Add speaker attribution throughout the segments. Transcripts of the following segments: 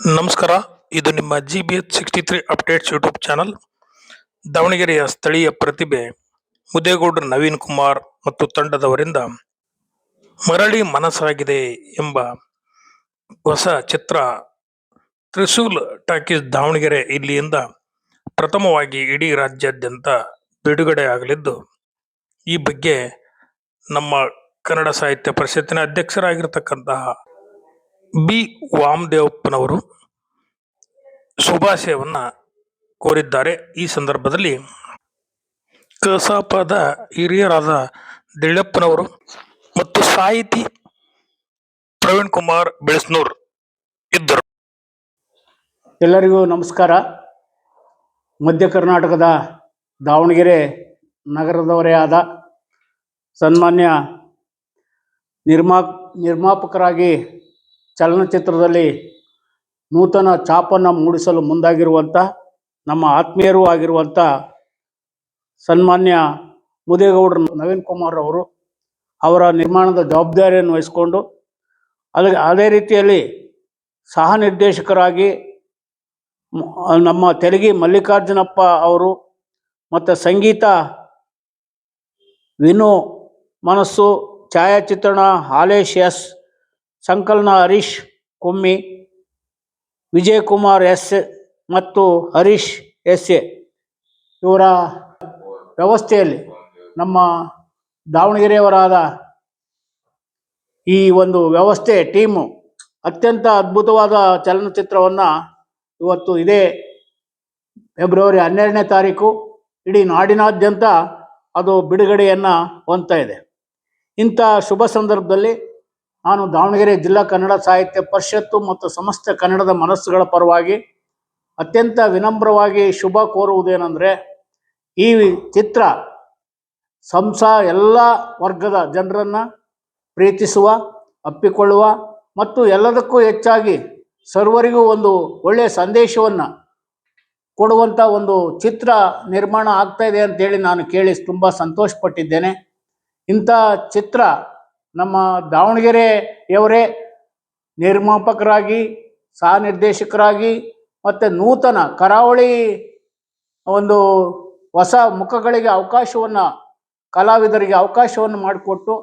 Speaker 1: ನಮಸ್ಕಾರ. ಇದು ನಿಮ್ಮ G B H sixty three updates YouTube channel ದಾವಣಗೆರೆಯ ಸ್ಥಳೀಯ ಪ್ರತಿಭೆ ಮುದೇಗೌಡರ ನವೀನ್ ಕುಮಾರ್ ಮತ್ತು ತಂಡದವರಿಂದ ಮರಳಿ ಮನಸ್ಸಾಗಿದೆ ಎಂಬ ಹೊಸ ಚಿತ್ರ ತ್ರಿಶೂಲ್ ಟಾಕೀಸ್ ದಾವಣಗೆರೆ ಇಲ್ಲಿಯಿಂದ ಪ್ರಥಮವಾಗಿ ಇಡೀ ರಾಜ್ಯಾದ್ಯಂತ ಬಿಡುಗಡೆ ಆಗಲಿದ್ದು ಈ ಬಗ್ಗೆ ನಮ್ಮ ಕನ್ನಡ ಸಾಹಿತ್ಯ ಪರಿಷತ್ತಿನ ಅಧ್ಯಕ್ಷರಾಗಿರ್ತಕ್ಕಂತಹ ಬಿ. ವಾಮದೇವಪ್ಪನವರು ಶುಭಾಶಯವನ್ನು ಕೋರಿದ್ದಾರೆ. ಈ ಸಂದರ್ಭದಲ್ಲಿ ಕಸಾಪದ ಹಿರಿಯರಾದ ದಿಳ್ಳಪ್ಪನವರು ಮತ್ತು ಸಾಹಿತಿ ಪ್ರವೀಣ್ ಕುಮಾರ್ ಬೆಳಸ್ನೂರ್ ಇದ್ದರು.
Speaker 2: ಎಲ್ಲರಿಗೂ ನಮಸ್ಕಾರ. ಮಧ್ಯ ಕರ್ನಾಟಕದ ದಾವಣಗೆರೆ ನಗರದವರೇ ಆದ ಸನ್ಮಾನ್ಯ ನಿರ್ಮಾ ನಿರ್ಮಾಪಕರಾಗಿ ಚಲನಚಿತ್ರದಲ್ಲಿ ನೂತನ ಛಾಪನ್ನು ಮೂಡಿಸಲು ಮುಂದಾಗಿರುವಂಥ ನಮ್ಮ ಆತ್ಮೀಯರೂ ಆಗಿರುವಂಥ ಸನ್ಮಾನ್ಯ ಮುದೇಗೌಡರು ನವೀನ್ ಕುಮಾರ್ ಅವರು ಅವರ ನಿರ್ಮಾಣದ ಜವಾಬ್ದಾರಿಯನ್ನು ವಹಿಸಿಕೊಂಡು, ಅದೇ ಅದೇ ರೀತಿಯಲ್ಲಿ ಸಹ ನಿರ್ದೇಶಕರಾಗಿ ನಮ್ಮ ತೆಲಗಿ ಮಲ್ಲಿಕಾರ್ಜುನಪ್ಪ ಅವರು ಮತ್ತು ಸಂಗೀತ, ವಿನು, ಮನಸ್ಸು, ಛಾಯಾಚಿತ್ರಣ, ಹಾಲೇಶ್ ಎಸ್ ಸಂಕಲನ ಹರೀಶ್, ಕುಮ್ಮಿ, ವಿಜಯಕುಮಾರ್ ಎಸ್ ಮತ್ತು ಹರೀಶ್ ಎಸ್ ಎ. ಇವರ ವ್ಯವಸ್ಥೆಯಲ್ಲಿ ನಮ್ಮ ದಾವಣಗೆರೆಯವರಾದ ಈ ಒಂದು ವ್ಯವಸ್ಥೆ ಟೀಮು ಅತ್ಯಂತ ಅದ್ಭುತವಾದ ಚಲನಚಿತ್ರವನ್ನು ಇವತ್ತು ಇದೇ ಫೆಬ್ರವರಿ ಹನ್ನೆರಡನೇ ತಾರೀಕು, ಇಡೀ ನಾಡಿನಾದ್ಯಂತ ಅದು ಬಿಡುಗಡೆಯನ್ನು ಹೊಂದ್ತಾ ಇದೆ. ಇಂಥ ಶುಭ ಸಂದರ್ಭದಲ್ಲಿ ನಾನು ದಾವಣಗೆರೆ ಜಿಲ್ಲಾ ಕನ್ನಡ ಸಾಹಿತ್ಯ ಪರಿಷತ್ತು ಮತ್ತು ಸಮಸ್ತ ಕನ್ನಡದ ಮನಸ್ಸುಗಳ ಪರವಾಗಿ ಅತ್ಯಂತ ವಿನಮ್ರವಾಗಿ ಶುಭ ಕೋರುವುದೇನೆಂದರೆ ಈ ಚಿತ್ರ ಸಂಸ ಎಲ್ಲ ವರ್ಗದ ಜನರನ್ನು ಪ್ರೀತಿಸುವ, ಅಪ್ಪಿಕೊಳ್ಳುವ ಮತ್ತು ಎಲ್ಲದಕ್ಕೂ ಹೆಚ್ಚಾಗಿ ಸರ್ವರಿಗೂ ಒಂದು ಒಳ್ಳೆಯ ಸಂದೇಶವನ್ನು ಕೊಡುವಂಥ ಒಂದು ಚಿತ್ರ ನಿರ್ಮಾಣ ಆಗ್ತಾಯಿದೆ ಅಂತೇಳಿ ನಾನು ಕೇಳಿ ತುಂಬ ಸಂತೋಷಪಟ್ಟಿದ್ದೇನೆ. ಇಂಥ ಚಿತ್ರ ನಮ್ಮ ದಾವಣಗೆರೆಯವರೇ ನಿರ್ಮಾಪಕರಾಗಿ ಸಹ ನಿರ್ದೇಶಕರಾಗಿ ಮತ್ತು ನೂತನ ಕರಾವಳಿ ಒಂದು ಹೊಸ ಮುಖಗಳಿಗೆ ಅವಕಾಶವನ್ನು, ಕಲಾವಿದರಿಗೆ ಅವಕಾಶವನ್ನು ಮಾಡಿಕೊಟ್ಟು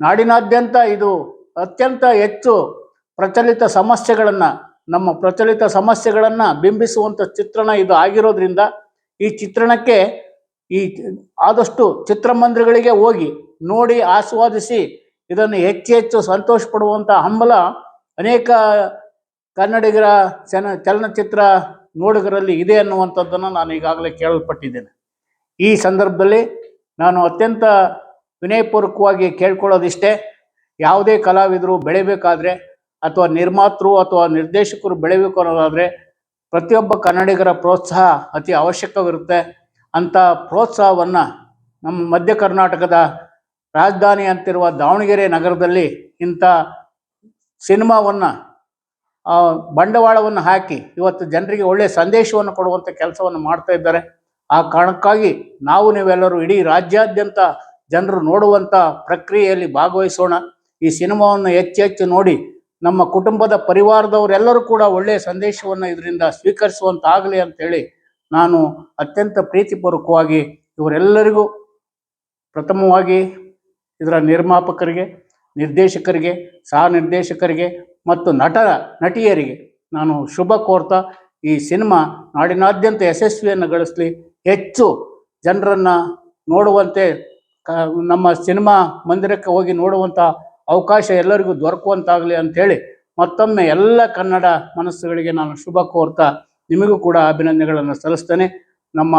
Speaker 2: ನಾಡಿನಾದ್ಯಂತ ಇದು ಅತ್ಯಂತ ಹೆಚ್ಚು ಪ್ರಚಲಿತ ಸಮಸ್ಯೆಗಳನ್ನು, ನಮ್ಮ ಪ್ರಚಲಿತ ಸಮಸ್ಯೆಗಳನ್ನು ಬಿಂಬಿಸುವಂಥ ಚಿತ್ರಣ ಇದು ಆಗಿರೋದ್ರಿಂದ ಈ ಚಿತ್ರಣಕ್ಕೆ ಈ ಆದಷ್ಟು ಚಿತ್ರಮಂದಿರಗಳಿಗೆ ಹೋಗಿ ನೋಡಿ ಆಸ್ವಾದಿಸಿ, ಇದನ್ನು ಹೆಚ್ಚು ಹೆಚ್ಚು ಸಂತೋಷ ಪಡುವಂಥ ಹಂಬಲ ಅನೇಕ ಕನ್ನಡಿಗರ ಚನ, ಚಲನಚಿತ್ರ ನೋಡುಗರಲ್ಲಿ ಇದೆ ಅನ್ನುವಂಥದ್ದನ್ನು ನಾನು ಈಗಾಗಲೇ ಕೇಳಲ್ಪಟ್ಟಿದ್ದೇನೆ. ಈ ಸಂದರ್ಭದಲ್ಲಿ ನಾನು ಅತ್ಯಂತ ವಿನಯಪೂರ್ವಕವಾಗಿ ಕೇಳ್ಕೊಳ್ಳೋದಿಷ್ಟೇ, ಯಾವುದೇ ಕಲಾವಿದರು ಬೆಳಿಬೇಕಾದ್ರೆ ಅಥವಾ ನಿರ್ಮಾತೃ ಅಥವಾ ನಿರ್ದೇಶಕರು ಬೆಳಿಬೇಕು ಅನ್ನೋದಾದರೆ ಪ್ರತಿಯೊಬ್ಬ ಕನ್ನಡಿಗರ ಪ್ರೋತ್ಸಾಹ ಅತಿ ಅವಶ್ಯಕವಿರುತ್ತೆ. ಅಂಥ ಪ್ರೋತ್ಸಾಹವನ್ನು ನಮ್ಮ ಮಧ್ಯ ಕರ್ನಾಟಕದ ರಾಜಧಾನಿ ಅಂತಿರುವ ದಾವಣಗೆರೆ ನಗರದಲ್ಲಿ ಇಂಥ ಸಿನಿಮಾವನ್ನು ಬಂಡವಾಳವನ್ನು ಹಾಕಿ ಇವತ್ತು ಜನರಿಗೆ ಒಳ್ಳೆಯ ಸಂದೇಶವನ್ನು ಕೊಡುವಂಥ ಕೆಲಸವನ್ನು ಮಾಡ್ತಾ ಇದ್ದಾರೆ. ಆ ಕಾರಣಕ್ಕಾಗಿ ನಾವು ನೀವೆಲ್ಲರೂ ಇಡೀ ರಾಜ್ಯಾದ್ಯಂತ ಜನರು ನೋಡುವಂಥ ಪ್ರಕ್ರಿಯೆಯಲ್ಲಿ ಭಾಗವಹಿಸೋಣ. ಈ ಸಿನಿಮಾವನ್ನು ಹೆಚ್ಚು ನೋಡಿ ನಮ್ಮ ಕುಟುಂಬದ ಪರಿವಾರದವರೆಲ್ಲರೂ ಕೂಡ ಒಳ್ಳೆಯ ಸಂದೇಶವನ್ನು ಇದರಿಂದ ಸ್ವೀಕರಿಸುವಂತಾಗಲಿ ಅಂತೇಳಿ ನಾನು ಅತ್ಯಂತ ಪ್ರೀತಿಪೂರ್ವಕವಾಗಿ ಇವರೆಲ್ಲರಿಗೂ ಪ್ರಥಮವಾಗಿ ಇದರ ನಿರ್ಮಾಪಕರಿಗೆ, ನಿರ್ದೇಶಕರಿಗೆ ಸಹ ನಿರ್ದೇಶಕರಿಗೆ ಮತ್ತು ನಟರ ನಟಿಯರಿಗೆ ನಾನು ಶುಭ ಕೋರ್ತಾ ಈ ಸಿನಿಮಾ ನಾಡಿನಾದ್ಯಂತ ಯಶಸ್ವಿಯನ್ನು ಗಳಿಸಲಿ. ಹೆಚ್ಚು ಜನರನ್ನು ನೋಡುವಂತೆ ನಮ್ಮ ಸಿನಿಮಾ ಮಂದಿರಕ್ಕೆ ಹೋಗಿ ನೋಡುವಂಥ ಅವಕಾಶ ಎಲ್ಲರಿಗೂ ದೊರಕುವಂತಾಗಲಿ ಅಂಥೇಳಿ ಮತ್ತೊಮ್ಮೆ ಎಲ್ಲ ಕನ್ನಡ ಮನಸ್ಸುಗಳಿಗೆ ನಾನು ಶುಭ ಕೋರ್ತಾ ನಿಮಗೂ ಕೂಡ ಅಭಿನಂದನೆಗಳನ್ನು ಸಲ್ಲಿಸ್ತೇನೆ. ನಮ್ಮ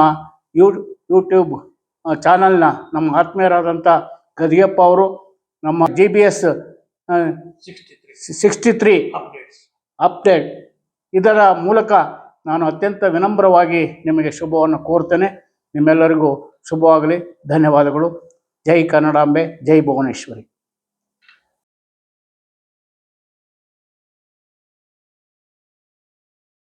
Speaker 2: ಯೂ ಯೂಟ್ಯೂಬ್ ಚಾನಲ್ನ ನಮ್ಮ ಆತ್ಮೀಯರಾದಂಥ ಗದಿಯಪ್ಪ ಅವರು ನಮ್ಮ G B S sixty three update ಇದರ ಮೂಲಕ ನಾನು ಅತ್ಯಂತ ವಿನಮ್ರವಾಗಿ ನಿಮಗೆ ಶುಭವನ್ನು ಕೋರ್ತೇನೆ. ನಿಮ್ಮೆಲ್ಲರಿಗೂ ಶುಭವಾಗಲಿ. ಧನ್ಯವಾದಗಳು. ಜೈ ಕನ್ನಡಾಂಬೆ. ಜೈ ಭುವನೇಶ್ವರಿ.